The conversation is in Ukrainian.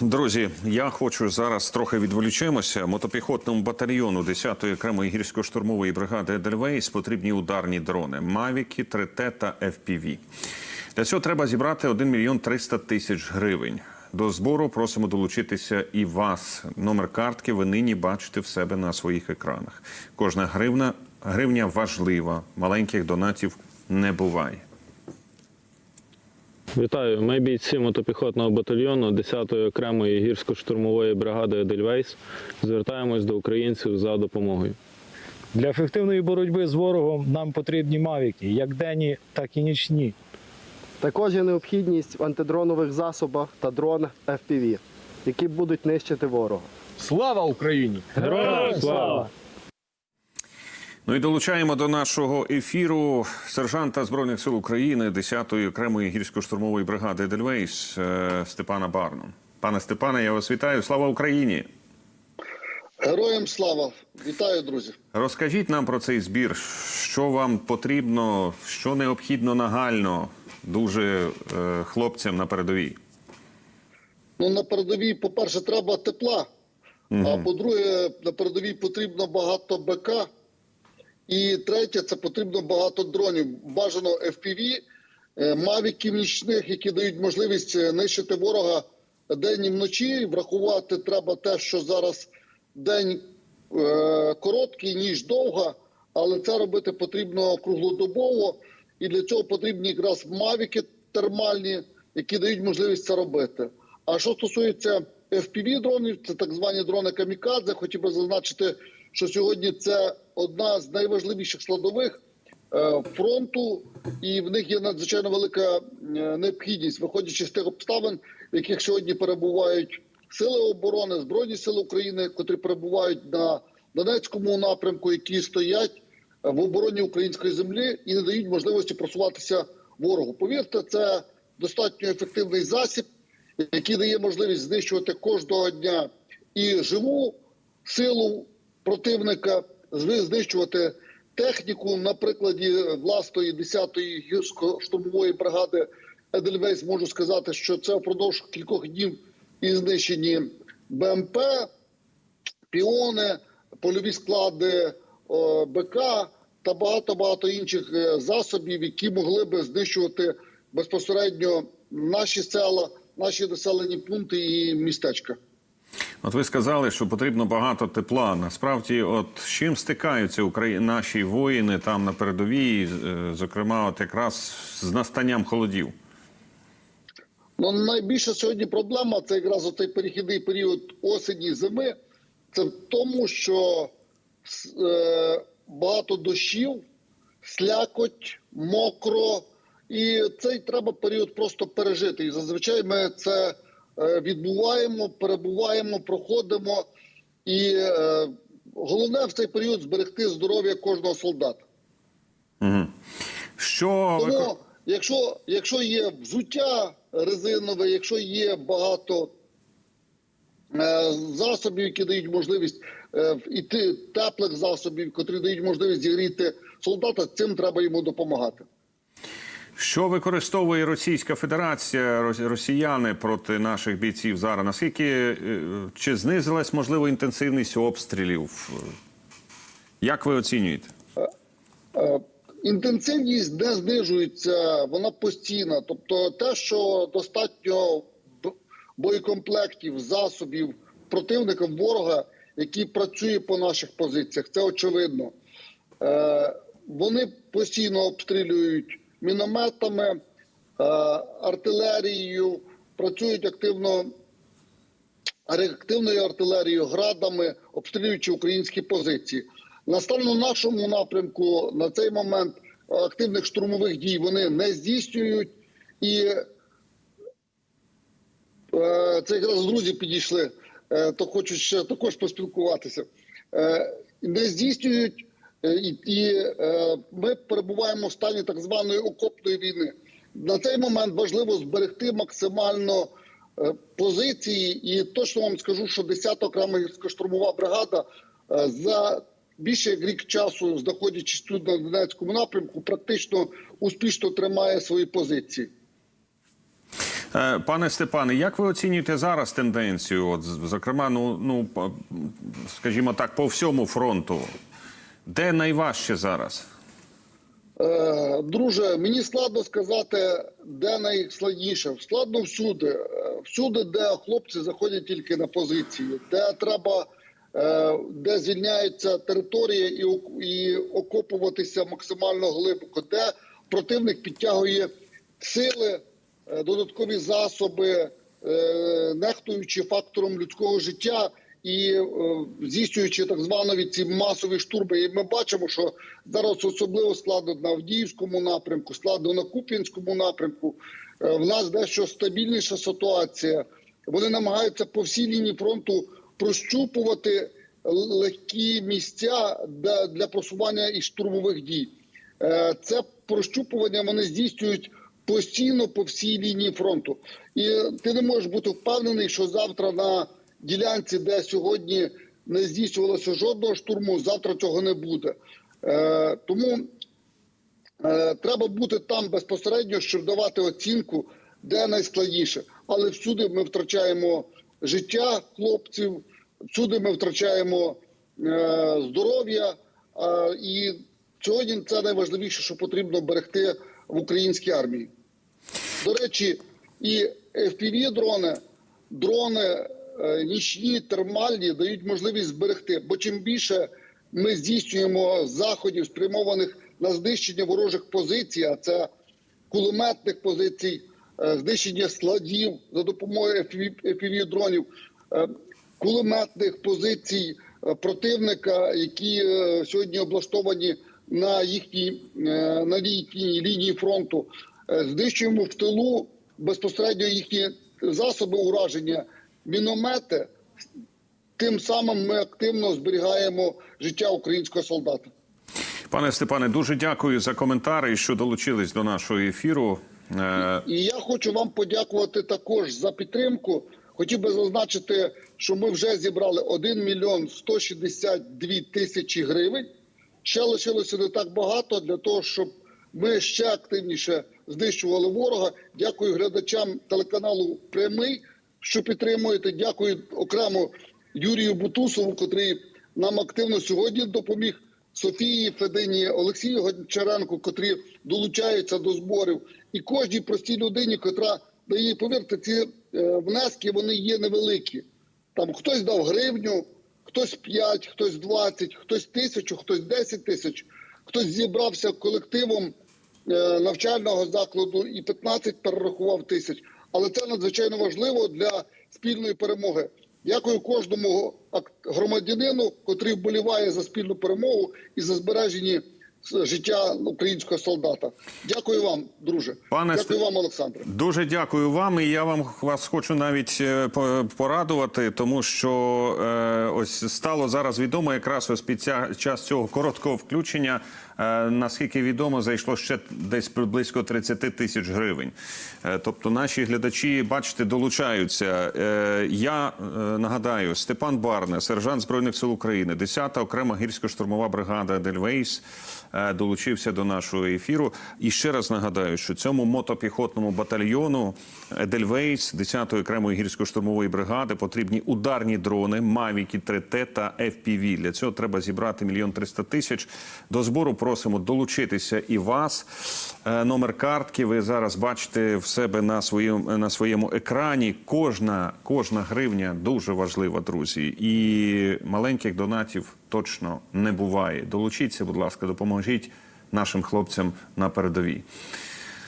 Друзі, я хочу зараз трохи відволічемося. Мотопіхотному батальйону 10-ї окремої гірсько-штурмової бригади Едельвейс потрібні ударні дрони Мавіки, 3Т та FPV. Для цього треба зібрати 1 мільйон 300 тисяч гривень. До збору просимо долучитися і вас. Номер картки ви нині бачите в себе на своїх екранах. Кожна гривна гривня важлива. Маленьких донатів не буває. Вітаю, ми бійці мотопіхотного батальйону 10-ї окремої гірсько-штурмової бригади Едельвейс. Звертаємось до українців за допомогою. Для ефективної боротьби з ворогом нам потрібні мавіки, як денні, так і нічні. Також є необхідність в антидронових засобах та дронах FPV, які будуть нищити ворога. Слава Україні! Героям слава! Ну і долучаємо до нашого ефіру сержанта збройних сил України 10-ї окремої гірсько-штурмової бригади Едельвейс е, Степана Барну. Пане Степане, я вас вітаю. Слава Україні! Героям слава! Вітаю, друзі! Розкажіть нам про цей збір. Що вам потрібно, що необхідно нагально дуже е, хлопцям на передовій? Ну на передовій, по-перше, треба тепла. А по-друге, на передовій потрібно багато БК. І третє, це потрібно багато дронів. Бажано FPV, е, мавіків нічних, які дають можливість е, нищити ворога день і вночі. Врахувати треба те, що зараз день е, короткий, ніж довга, але це робити потрібно круглодобово. І для цього потрібні якраз мавіки термальні, які дають можливість це робити. А що стосується fpv дронів, це так звані дрони камікадзе. Хотів би зазначити, що сьогодні це одна з найважливіших складових е, фронту, і в них є надзвичайно велика е, необхідність, виходячи з тих обставин, в яких сьогодні перебувають сили оборони, збройні сили України, котрі перебувають на Донецькому напрямку, які стоять е, в обороні української землі і не дають можливості просуватися ворогу. Повірте, це достатньо ефективний засіб, який дає можливість знищувати кожного дня і живу силу противника, знищувати техніку. На прикладі власної 10-ї гірсько-штурмової бригади Едельвейс можу сказати, що це впродовж кількох днів і знищені БМП, піони, польові склади БК та багато багато інших е, засобів, які могли би знищувати безпосередньо наші села, наші населені пункти і містечка. От ви сказали, що потрібно багато тепла. Насправді, от з чим стикаються Украї... наші воїни там на передовій, е, зокрема, от якраз з настанням холодів. Ну, найбільша сьогодні проблема це якраз цей перехідний період осені зими. Це в тому, що е, багато дощів, слякоть, мокро, і цей треба період просто пережити. І зазвичай ми це відбуваємо, перебуваємо, проходимо. І е, головне в цей період зберегти здоров'я кожного солдата. Угу. Що. Тому, якщо, якщо є взуття резинове, якщо є багато е, засобів, які дають можливість е, і теплих засобів, які дають можливість зігріти солдата, цим треба йому допомагати. Що використовує Російська Федерація, рос- росіяни проти наших бійців зараз? Наскільки е, чи знизилась можливо інтенсивність обстрілів? Як ви оцінюєте? Е, Інтенсивність не знижується, вона постійна. Тобто, те, що достатньо боєкомплектів, засобів противника ворога, який працює по наших позиціях, це очевидно. Е, Вони постійно обстрілюють мінометами, е, артилерією, працюють активно реактивною артилерією, градами, обстрілюючи українські позиції. На стану нашому напрямку на цей момент активних штурмових дій вони не здійснюють, і е, це якраз друзі підійшли, е, то хочуть ще також поспілкуватися. Не здійснюють, і, і е, ми перебуваємо в стані так званої окопної війни. На цей момент важливо зберегти максимально е, позиції, і точно вам скажу, що 10-та окрема гірсько-штурмова бригада е, за більше як рік часу, знаходячись тут на Донецькому напрямку, практично успішно тримає свої позиції. Е, Пане Степане, як ви оцінюєте зараз тенденцію? От, зокрема, ну, ну скажімо так, по всьому фронту. Де найважче зараз? Е, Друже, мені складно сказати, де найскладніше. Складно всюди. Е, Всюди, де хлопці заходять тільки на позиції, де треба, е, де звільняється територія і, і окопуватися максимально глибоко, де противник підтягує сили, е, додаткові засоби, е, нехтуючи фактором людського життя і е, здійснюючи так звані ці масові штурми. І ми бачимо, що зараз особливо складно на Авдіївському напрямку, складно на Куп'янському напрямку. Е, В нас дещо стабільніша ситуація. Вони намагаються по всій лінії фронту прощупувати легкі місця для- просування і штурмових дій. Е, Це прощупування вони здійснюють постійно по всій лінії фронту. І ти не можеш бути впевнений, що завтра на ділянці, де сьогодні не здійснювалося жодного штурму, завтра цього не буде. Е, Тому е, треба бути там безпосередньо, щоб давати оцінку, де найскладніше. Але всюди ми втрачаємо життя хлопців, всюди ми втрачаємо е, здоров'я. І сьогодні це найважливіше, що потрібно берегти в українській армії. До речі, і fpv дрони, дрони нічні, термальні дають можливість зберегти. Бо чим більше ми здійснюємо заходів, спрямованих на знищення ворожих позицій, а це кулеметних позицій, е, знищення складів за допомогою fpv дронів, е, кулеметних позицій е, противника, які е, сьогодні облаштовані на їхній е, на їхній лінії фронту. Е, Знищуємо в тилу безпосередньо їхні засоби ураження, міномети. Тим самим ми активно зберігаємо життя українського солдата. Пане Степане, дуже дякую за коментарі, що долучились до нашого ефіру. Е, І я хочу вам подякувати також за підтримку. Хотів би зазначити, що ми вже зібрали 1 мільйон 162 тисячі гривень. Ще лишилося не так багато для того, щоб ми ще активніше знищували ворога. Дякую глядачам телеканалу Прямий, що підтримуєте. Дякую окремо Юрію Бутусову, котрий нам активно сьогодні допоміг. Софії Федині, Олексію Гончаренку, котрі долучаються до зборів, і кожній простій людині, котра дає, повірте, ці е, внески вони є невеликі. Там хтось дав гривню, хтось 5, хтось 20, хтось тисячу, хтось 10 тисяч, хтось зібрався колективом е, навчального закладу і 15 перерахував тисяч. Але це надзвичайно важливо для спільної перемоги. Дякую кожному громадянину, котрий вболіває за спільну перемогу і за збереження життя українського солдата. Дякую вам, друже. Пане Дякую вам, Олександре. Дуже дякую вам. І я вам вас хочу навіть е, по- порадувати, тому що е, ось стало зараз відомо, якраз ось під ця, час цього короткого включення. Е, Наскільки відомо, зайшло ще десь близько 30 тисяч гривень. Е, Тобто наші глядачі, бачите, долучаються. Е, Я нагадаю, Степан Барне, сержант збройних сил України, 10-та окрема гірсько-штурмова бригада Дельвейс долучився до нашого ефіру. І ще раз нагадаю, що цьому мотопіхотному батальйону Дельвейс 10-ї окремої гірсько-штурмової бригади потрібні ударні дрони, Мавіки 3Т та FPV. Для цього треба зібрати мільйон триста тисяч. До збору просимо долучитися і вас. Е, Номер картки ви зараз бачите в себе на своєму на своєму екрані. Кожна кожна гривня дуже важлива, друзі. І маленьких донатів точно не буває. Долучіться, будь ласка, допоможіть нашим хлопцям на передовій.